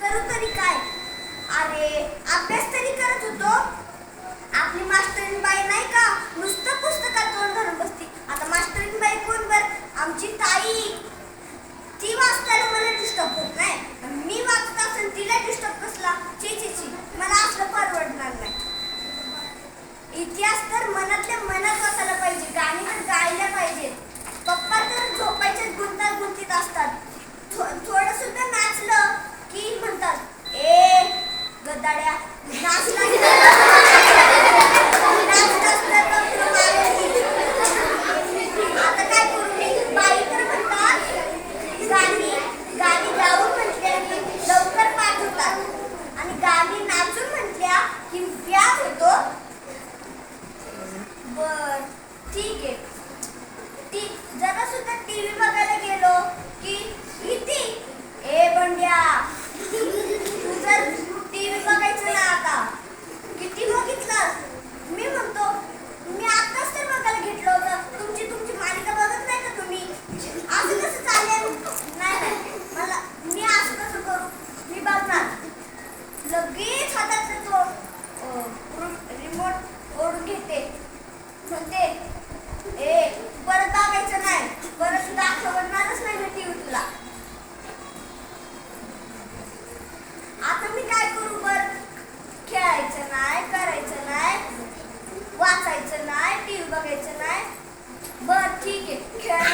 करू तरी काय? अरे अभ्यास तरी करत होतो. आपली मास्टरीन बाई नाही का? नुसतं पुस्तकात तोंड धरून बसती. आता मास्टरीन बाई कोण बर? आमची ताई. ती वाचताना मला डिस्टर्ब होत नाही. मी वाचत असेल तिला डिस्टर्ब कसला? ची ची ची. मला असलं परवडणार नाही. इतिहास तर मनातल्या मनात 你拿起 yang. सगळीच हाताचा तो रिमोट ओढून घेते. म्हणते ए परत बघायचं नाही. परत दाखवणारच नाही मी टीव्ही तुला. आता मी काय करू बर? खेळायचं नाही करायचं नाही वाचायचं नाही टीव्ही बघायचं नाही. बर ठीक आहे खेळ.